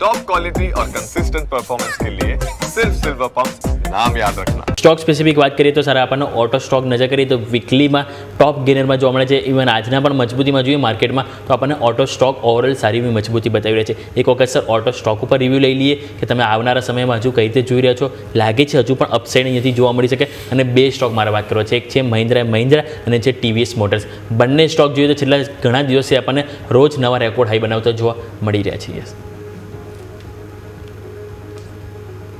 Top quality और consistent performance के लिए सिर्फ सिल्वर पंप नाम याद रखना સ્ટોક સ્પેસિફિક વાત કરીએ તો સર આપણને ઓટો સ્ટોક નજર કરીએ તો વીકલીમાં ટોપ ગેનરમાં જોવા મળે છે ઇવન આજના પણ મજબૂતીમાં જોઈએ માર્કેટમાં તો આપણને ઓટો સ્ટોક ઓવરઓલ સારી એવી મજબૂતી બતાવી રહ્યા છે એક વખત સર ઓટો સ્ટોક ઉપર રિવ્યૂ લઈ લઈએ કે તમે આવનારા સમયમાં હજુ કઈ રીતે જોઈ રહ્યા છો લાગે છે હજુ પણ અપસાઇડ અહીંયાથી જોવા મળી શકે અને બે સ્ટોક મારે વાત કરવો છે એક છે મહિન્દ્રા મહિન્દ્રા અને છે ટીવીએસ મોટર્સ બંને સ્ટોક જોઈએ તો છેલ્લા ઘણા દિવસે આપણને રોજ નવા રેકોર્ડ હાઈ બનાવતા જોવા મળી રહ્યા છે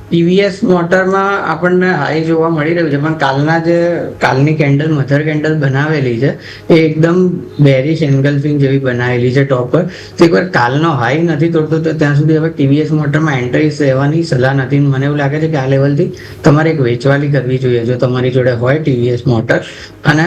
યસ ટીવીએસ મોટરમાં આપણને હાઈ જોવા મળી રહ્યું છે, પણ કાલના જે, કાલની કેન્ડલ, મધર કેન્ડલ બનાવેલી છે, એ એકદમ બેરિશ એન્ગલ્ફિંગ જેવી બનાવેલી છે ટોપ પર. તો એકવાર કાલનો હાઈ નથી તોડતો, તો ત્યાં સુધી હવે ટીવીએસ મોટરમાં એન્ટ્રી લેવાની સલાહ નથી. મને એવું લાગે છે કે આ લેવલથી તમારે એક વેચવાલી કરવી જોઈએ, જો તમારી જોડે હોય ટીવીએસ મોટર. અને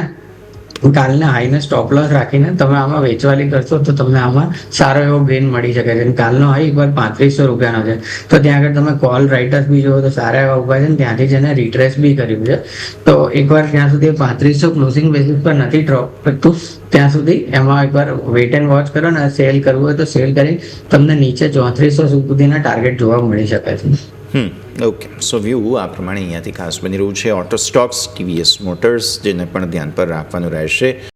કાલના હાઈને સ્ટોપ લોસ રાખીને તમે આમાં વેચવાલી કરશો તો તમને આમાં સારો એવો ગેઇન મળી શકે છે. કાલનો હાઈ એકવાર પાંત્રીસો રૂપિયાનો છે. તો ત્યાં આગળ તમે કોલ રાઇટર્સ બી જોવો તો સારા એવા ઊભા છે ને ત્યાંથી જ એને રિટ્રેસ બી કર્યું છે. તો એકવાર ત્યાં સુધી પાંત્રીસો ક્લોઝિંગ બેસિસ પર નથી ડ્રોપ કરતું ત્યાં સુધી એમાં એકવાર વેટ એન્ડ વોચ કરો ને સેલ કરવું હોય તો સેલ કરી તમને નીચે ચોત્રીસો સુધીના ટાર્ગેટ જોવા મળી શકે છે. હમ ઓકે સો વ્યૂ આ પ્રમાણે અહીંયાથી ખાસ બની રહ્યું છે. ઓટો સ્ટોક્સ ટીવીએસ મોટર્સ જેને પણ ધ્યાન પર રાખવાનું રહેશે.